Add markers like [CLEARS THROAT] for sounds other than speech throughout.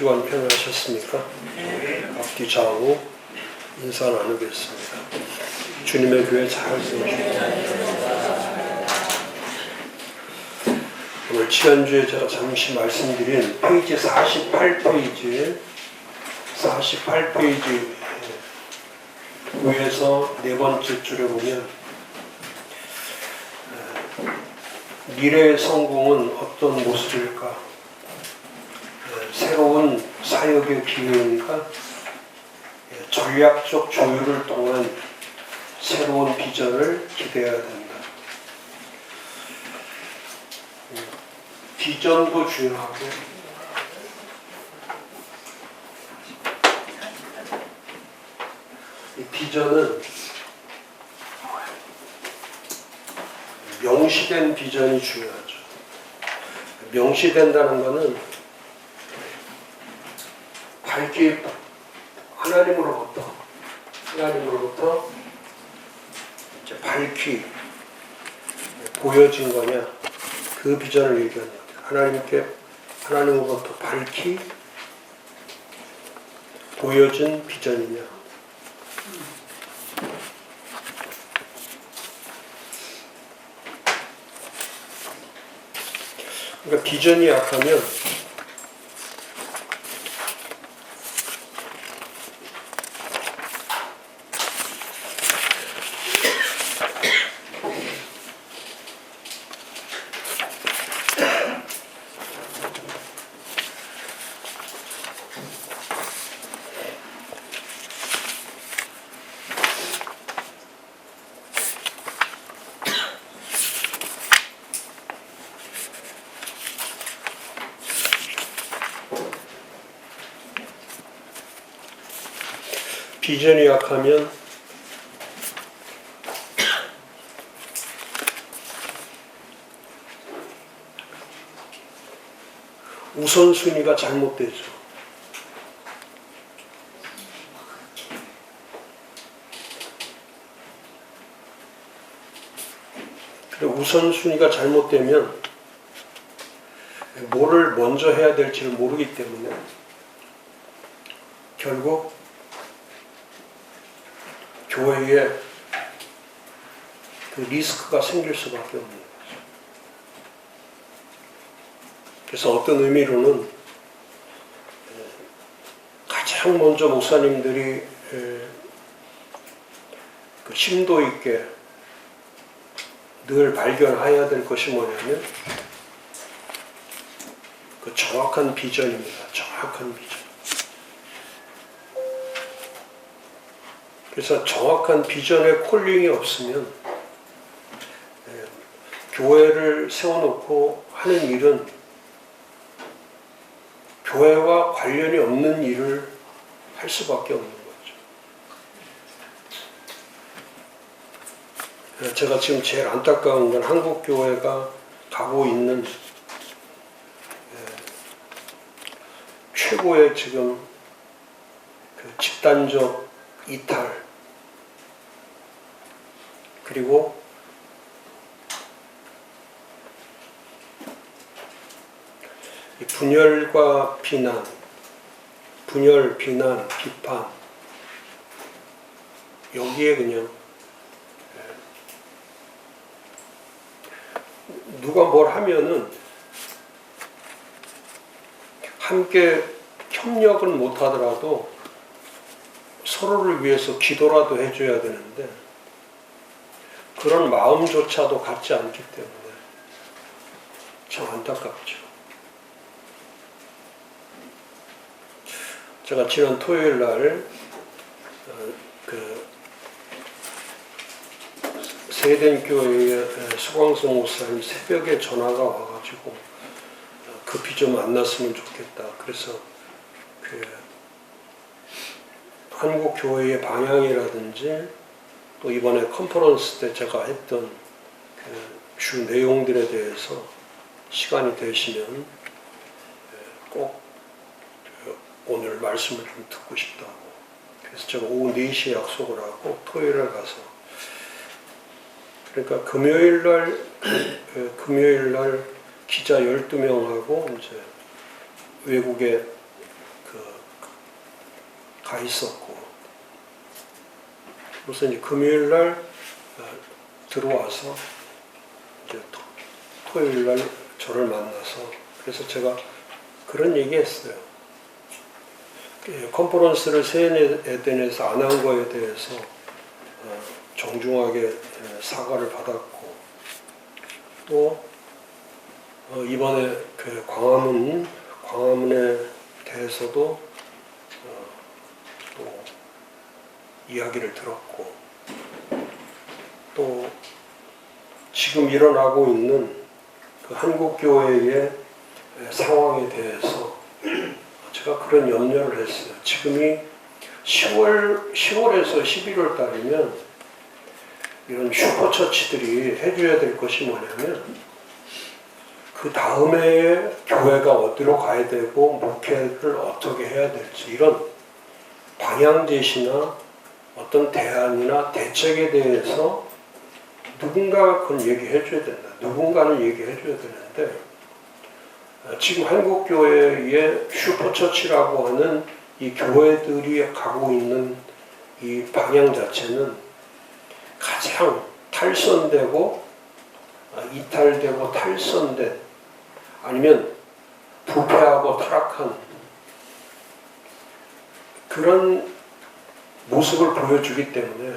한 주간 평안하셨습니까? 앞뒤 좌우 인사 나누겠습니다. 주님의 교회 잘 세우시고 오늘 지난주에 제가 잠시 말씀드린 페이지 48페이지 48페이지 위에서 네 번째 줄에 보면 에, 미래의 성공은 어떤 모습일까? 에, 새로운 사역의 기회입니까? 에, 전략적 조율을 통한 새로운 비전을 기대해야 된다. 음, 비전도 중요하고 이 비전은 명시된 비전이 중요하죠. 명시된다는 것은 밝게 하나님으로부터 하나님으로부터 이제 밝히 보여진 거냐 그 비전을 얘기하는. 하나님께 하나님으로부터 밝히 보여진 비전이냐 그러니까 비전이 약하면 비전이 약하면 우선순위가 잘못되죠. 우선순위가 잘못되면 뭐를 먼저 해야 될지를 모르기 때문에 결국 교회에 그 리스크가 생길 수밖에 없는 거죠. 그래서 어떤 의미로는 에, 가장 먼저 목사님들이 에, 그 심도 있게 늘 발견해야 될 것이 뭐냐면 그 정확한 비전입니다. 정확한 비전. 그래서 정확한 비전의 콜링이 없으면 예, 교회를 세워놓고 하는 일은 교회와 관련이 없는 일을 할 수밖에 없는 거죠. 예, 제가 지금 제일 안타까운 건 한국 교회가 가고 있는 예, 최고의 지금 그 집단적 이탈 그리고 이 분열과 비난, 분열, 비난, 비판 여기에 그냥 예, 누가 뭘 하면은 함께 협력을 못 하더라도 서로를 위해서 기도라도 해줘야 되는데 그런 마음조차도 갖지 않기 때문에 참 안타깝죠. 제가 지난 토요일 날, 어, 그, 세den교회의 수광성 목사님 새벽에 전화가 와가지고 어, 급히 좀 만났으면 좋겠다. 그래서 그 한국 교회의 방향이라든지 또 이번에 컨퍼런스 때 제가 했던 그주 내용들에 대해서 시간이 되시면 꼭 오늘 말씀을 좀 듣고 싶다고. 그래서 제가 오후 4시에 약속을 하고 토요일에 가서 그러니까 금요일 날 금요일 날 기자 12명하고 이제 외국에 가 있었고 그래서 이제 금요일 날 어, 들어와서 이제 토, 토요일 날 저를 만나서 그래서 제가 그런 얘기했어요. 그 컨퍼런스를 세에덴에서 안 한 거에 대해서 어, 정중하게 에, 사과를 받았고 또 어, 이번에 그 광화문 광화문에 대해서도 어, 또 이야기를 들었고 또 지금 일어나고 있는 그 한국 교회의 상황에 대해서 [CLEARS THROAT] 제가 그런 염려를 했어요. 지금이 10월 10월에서 11월 달이면 이런 슈퍼처치들이 해줘야 될 것이 뭐냐면 그 다음에 교회가 어디로 가야 되고 목회를 어떻게 해야 될지 이런 방향 제시나 어떤 대안이나 대책에 대해서 누군가 그건 얘기해 줘야 된다. 누군가는 얘기해 줘야 되는데 어, 지금 한국 교회의 슈퍼처치라고 하는 이 교회들이 가고 있는 이 방향 자체는 가장 탈선되고 어, 이탈되고 탈선된 아니면 부패하고 타락한 그런 모습을 보여주기 때문에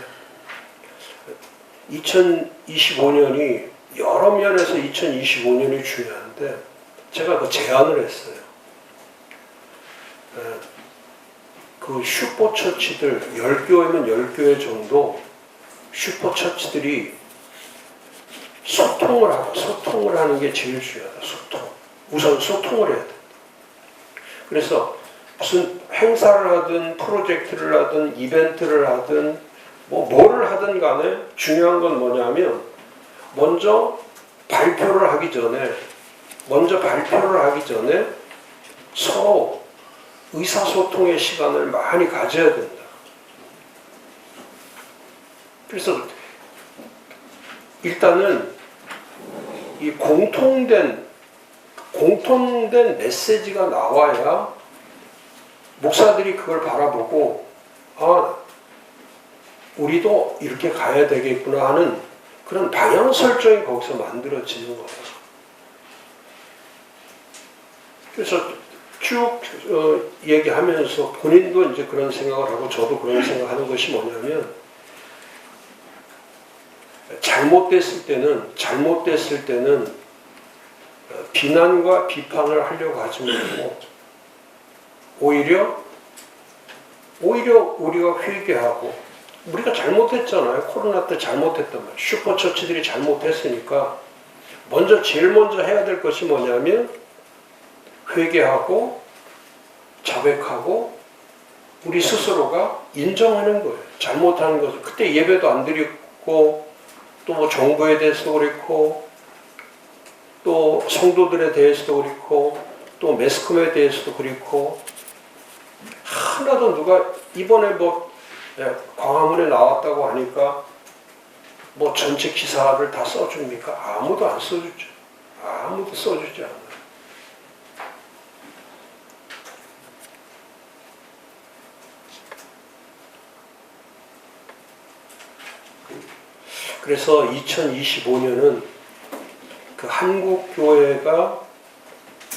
2025년이 여러 면에서 2025년이 중요한데 제가 그 제안을 했어요. 에, 그 슈퍼처치들 10교회면 10교회 정도 슈퍼처치들이 소통을 하고 소통을 하는 게 제일 중요하다. 소통. 우선 소통을 해야 돼. 그래서 무슨 행사를 하든 프로젝트를 하든 이벤트를 하든 뭐 뭐를 하든 간에 중요한 건 뭐냐면 먼저 발표를 하기 전에 먼저 발표를 하기 전에 서로 의사소통의 시간을 많이 가져야 된다. 그래서 일단은 이 공통된 공통된 메시지가 나와야 목사들이 그걸 바라보고 아 우리도 이렇게 가야 되겠구나 하는 그런 방향 설정이 거기서 만들어지는 거예요. 그래서 쭉 어, 얘기하면서 본인도 이제 그런 생각을 하고 저도 그런 생각하는 것이 뭐냐면 잘못됐을 때는 잘못됐을 때는 어, 비난과 비판을 하려고 하지 말고 오히려 오히려 우리가 회개하고 우리가 잘못했잖아요. 코로나 때 잘못했단 말이에요. 슈퍼처치들이 잘못했으니까 먼저 제일 먼저 해야 될 것이 뭐냐면 회개하고 자백하고 우리 스스로가 인정하는 거예요. 잘못하는 것을 그때 예배도 안 드렸고 또 뭐 정부에 대해서도 그렇고 또 성도들에 대해서도 그렇고 또 매스컴에 대해서도 그렇고 하나도 누가 이번에 뭐 예, 광화문에 나왔다고 하니까 뭐 전체 기사를 다 써줍니까? 아무도 안 써주죠. 아무도 써주지 않아요. 그래서 2025년은 그 한국 교회가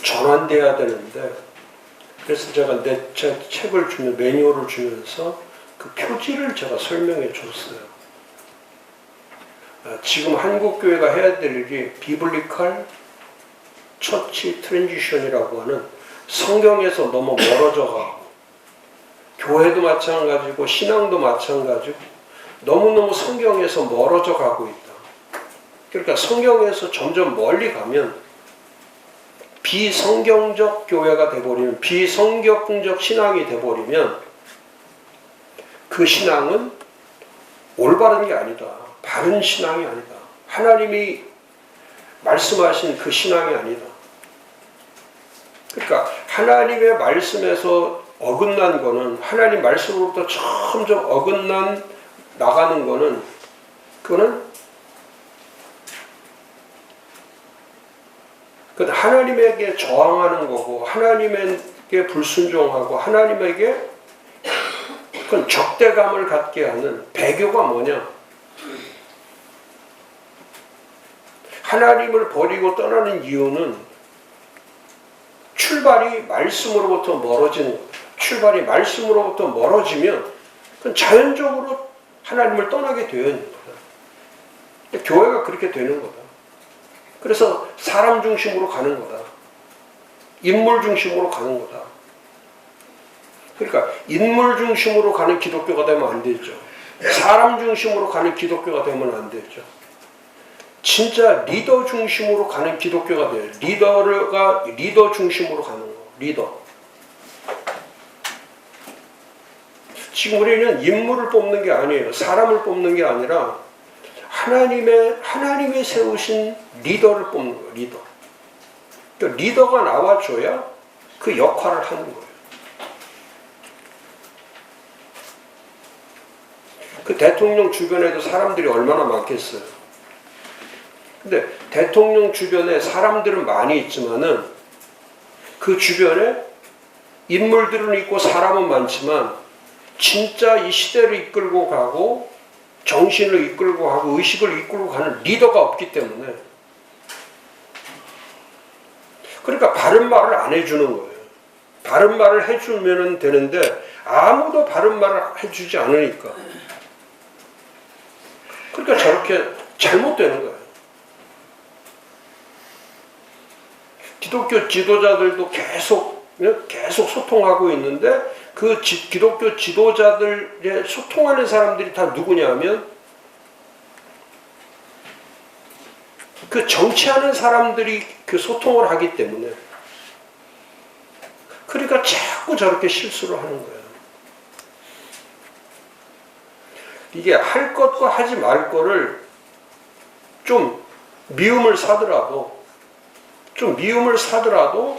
전환돼야 되는데 그래서 제가 내 제 책을 주면 매뉴얼을 주면서 그 표지를 제가 설명해 줬어요. 아, 지금 한국 교회가 해야 될 일이 비블리컬 처치 트랜지션이라고 하는 성경에서 너무 멀어져 가고 교회도 마찬가지고 신앙도 마찬가지고 너무너무 성경에서 멀어져 가고 있다. 그러니까 성경에서 점점 멀리 가면 비성경적 교회가 돼버리면 비성경적 신앙이 돼버리면 그 신앙은 올바른 게 아니다. 바른 신앙이 아니다. 하나님이 말씀하신 그 신앙이 아니다. 그러니까 하나님의 말씀에서 어긋난 거는 하나님 말씀으로부터 점점 어긋난 나가는 거는 그거는 그 하나님에게 저항하는 거고 하나님에게 불순종하고 하나님에게 그건 적대감을 갖게 하는 배교가 뭐냐? 하나님을 버리고 떠나는 이유는 출발이 말씀으로부터 멀어지는. 출발이 말씀으로부터 멀어지면 그건 자연적으로 하나님을 떠나게 되는 거다. 교회가 그렇게 되는 거다. 그래서 사람 중심으로 가는 거다. 인물 중심으로 가는 거다. 그러니까 인물 중심으로 가는 기독교가 되면 안 되죠. 사람 중심으로 가는 기독교가 되면 안 되죠. 진짜 리더 중심으로 가는 기독교가 돼요. 리더가 리더 중심으로 가는 거. 리더. 지금 우리는 인물을 뽑는 게 아니에요. 사람을 뽑는 게 아니라 하나님의 하나님이 세우신 리더를 뽑는 거예요. 리더. 그러니까 리더가 나와줘야 그 역할을 하는 거예요. 그 대통령 주변에도 사람들이 얼마나 많겠어요. 근데 대통령 주변에 사람들은 많이 있지만은 그 주변에 인물들은 있고 사람은 많지만 진짜 이 시대를 이끌고 가고 정신을 이끌고 가고 의식을 이끌고 가는 리더가 없기 때문에 그러니까 바른 말을 안 해주는 거예요. 바른 말을 해주면 되는데 아무도 바른 말을 해주지 않으니까 그러니까 저렇게 잘못되는 거예요. 기독교 지도자들도 계속 계속 소통하고 있는데 그 지, 기독교 지도자들의 소통하는 사람들이 다 누구냐면 그 정치하는 사람들이 그 소통을 하기 때문에 그러니까 자꾸 저렇게 실수를 하는 거예요. 이게 할 것과 하지 말 거를 좀 미움을 사더라도 좀 미움을 사더라도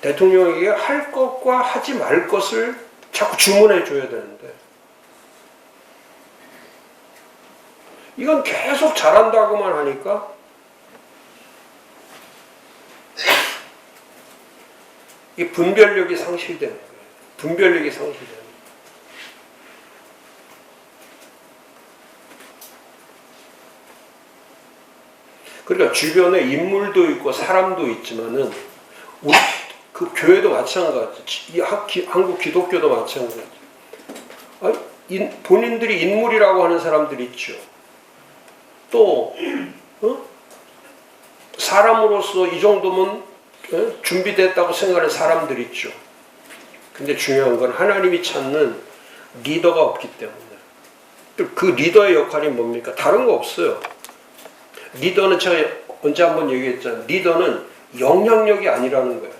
대통령에게 할 것과 하지 말 것을 자꾸 주문해 줘야 되는데 이건 계속 잘한다고만 하니까 이 분별력이 상실되는 거예요. 분별력이 상실되는 거예요. 그러니까 주변에 인물도 있고 사람도 있지만은 우리 그 교회도 마찬가지, 한국 기독교도 마찬가지. 아, 인, 본인들이 인물이라고 하는 사람들이 있죠. 또 어? 사람으로서 이 정도면 어? 준비됐다고 생각하는 사람들이 있죠. 근데 중요한 건 하나님이 찾는 리더가 없기 때문에 그 리더의 역할이 뭡니까? 다른 거 없어요. 리더는 제가 언제 한번 얘기했잖아요. 리더는 영향력이 아니라는 거예요.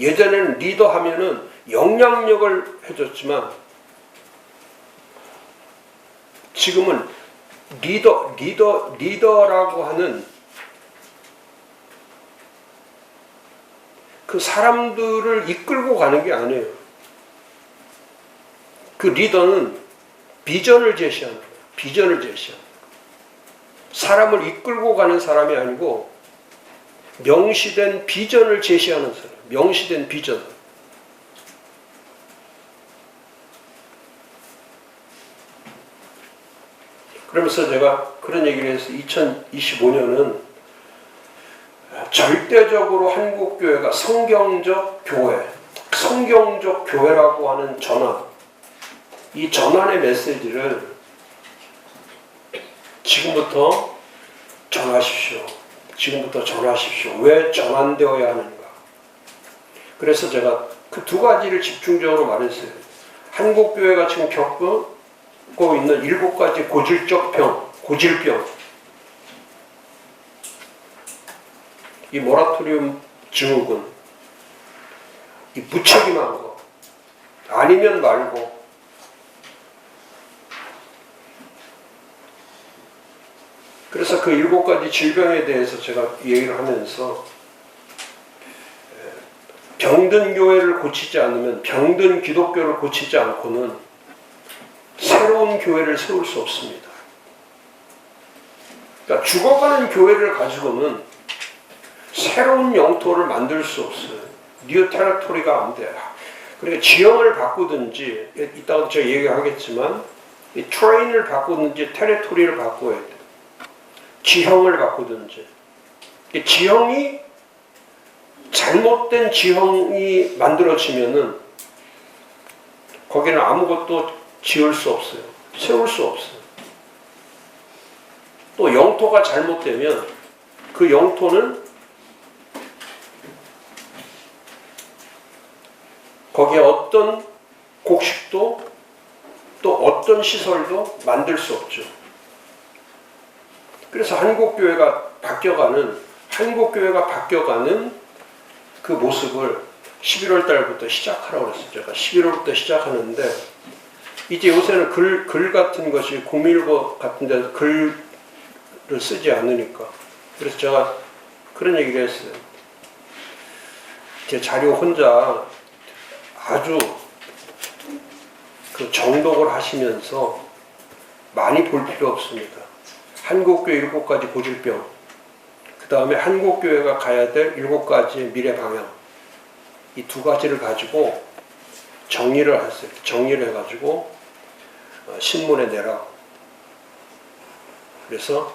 예전에는 리더 하면은 영향력을 해줬지만 지금은 리더, 리더, 리더라고 하는 그 사람들을 이끌고 가는 게 아니에요. 그 리더는 비전을 제시하는 거예요. 비전을 제시하는 거예요. 사람을 이끌고 가는 사람이 아니고 명시된 비전을 제시하는 사람, 명시된 비전. 그러면서 제가 그런 얘기를 해서 2025년은 절대적으로 한국 교회가 성경적 교회, 성경적 교회라고 하는 전환, 이 전환의 메시지를 지금부터 전하십시오. 지금부터 전하십시오. 왜 전환되어야 하는가? 그래서 제가 그 두 가지를 집중적으로 말했어요. 한국 교회가 지금 겪고 있는 일곱 가지 고질적 병, 고질병. 이 모라토리움 증후군, 이 무책임한 거, 아니면 말고, 그래서 그 일곱 가지 질병에 대해서 제가 얘기를 하면서 병든 교회를 고치지 않으면 병든 기독교를 고치지 않고는 새로운 교회를 세울 수 없습니다. 그러니까 죽어가는 교회를 가지고는 새로운 영토를 만들 수 없어요. 뉴 테라토리가 안 돼요. 그러니까 지형을 바꾸든지 이따가 제가 얘기하겠지만 이 트레인을 바꾸든지 테레토리를 바꿔야 돼. 지형을 바꾸든지. 이 지형이 잘못된 지형이 만들어지면은 거기는 아무것도 지을 수 없어요. 세울 수 없어요. 또 영토가 잘못되면 그 영토는 거기에 어떤 곡식도 또 어떤 시설도 만들 수 없죠. 그래서 한국 교회가 바뀌어가는 한국 교회가 바뀌어가는 그 모습을 11월 달부터 시작하라고 그랬어요. 제가 11월부터 시작하는데 이제 요새는 글, 글 같은 것이 국민일보 같은 데서 글을 쓰지 않으니까 그래서 제가 그런 얘기를 했어요. 제 자료 혼자 아주 그 정독을 하시면서 많이 볼 필요 없습니다. 한국교회 일곱 가지 고질병, 그 다음에 한국교회가 가야 될 일곱 가지의 미래 방향, 이 두 가지를 가지고 정리를 했어요. 정리를 해가지고 어, 신문에 내라. 그래서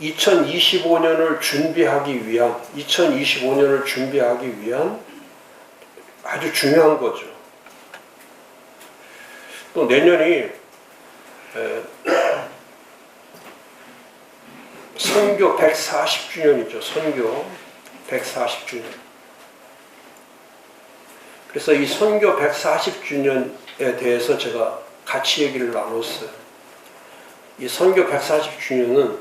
2025년을 준비하기 위한, 2025년을 준비하기 위한 아주 중요한 거죠. 또 내년이 에, 선교 140주년이죠. 선교 140주년. 그래서 이 선교 140주년에 대해서 제가 같이 얘기를 나눴어요. 이 선교 140주년은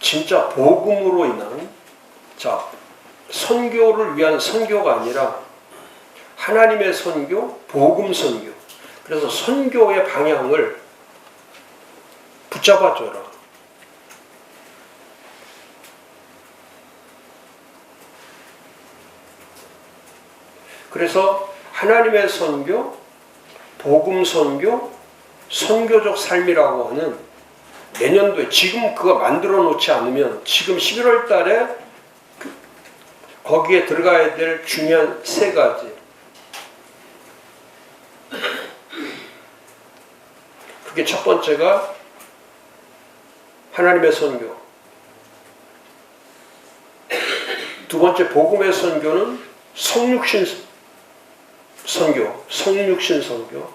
진짜 복음으로 인한 자 선교를 위한 선교가 아니라 하나님의 선교, 복음 선교. 그래서 선교의 방향을 붙잡아 줘라. 그래서 하나님의 선교, 복음 선교, 선교적 삶이라고 하는 내년도에 지금 그거 만들어 놓지 않으면 지금 11월 달에 그 거기에 들어가야 될 중요한 세 가지. 그게 첫 번째가 하나님의 선교. 두 번째 복음의 선교는 성육신 선교, 성육신 선교.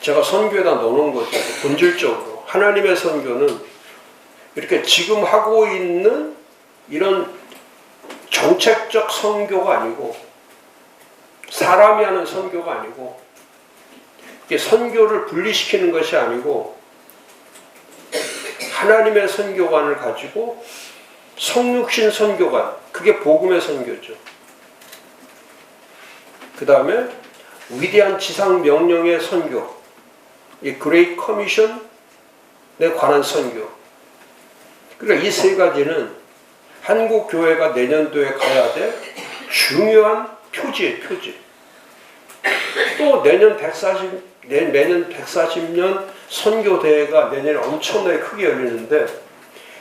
제가 선교에다 넣어놓은 거죠. 본질적으로 하나님의 선교는 이렇게 지금 하고 있는 이런 정책적 선교가 아니고 사람이 하는 선교가 아니고 선교를 분리시키는 것이 아니고 하나님의 선교관을 가지고 성육신 선교관 그게 복음의 선교죠. 그 다음에 위대한 지상 명령의 선교 이 그레이트 커미션에 관한 선교 그러니까 이 세 가지는 한국 교회가 내년도에 가야 될 중요한 표지의 표지. 또 내년 140 내, 매년 140년 선교대회가 내년에 엄청나게 크게 열리는데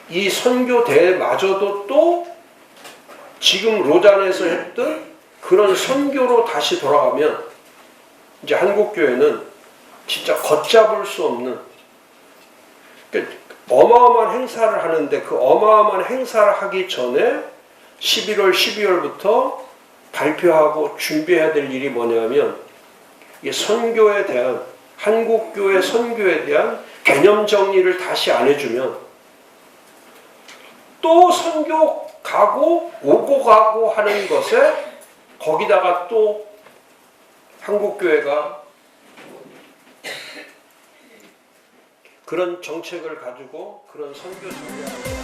이 선교대회마저도 또 지금 로잔에서 했던 그런 선교로 다시 돌아가면 이제 한국교회는 진짜 걷잡을 수 없는 그러니까 어마어마한 행사를 하는데 그 어마어마한 행사를 하기 전에 11월, 12월부터 발표하고 준비해야 될 일이 뭐냐면 이 선교에 대한 한국 교회 선교에 대한 개념 정리를 다시 안 해주면 또 선교 가고 오고 가고 하는 것에 거기다가 또 한국 교회가 그런 정책을 가지고 그런 선교 전략을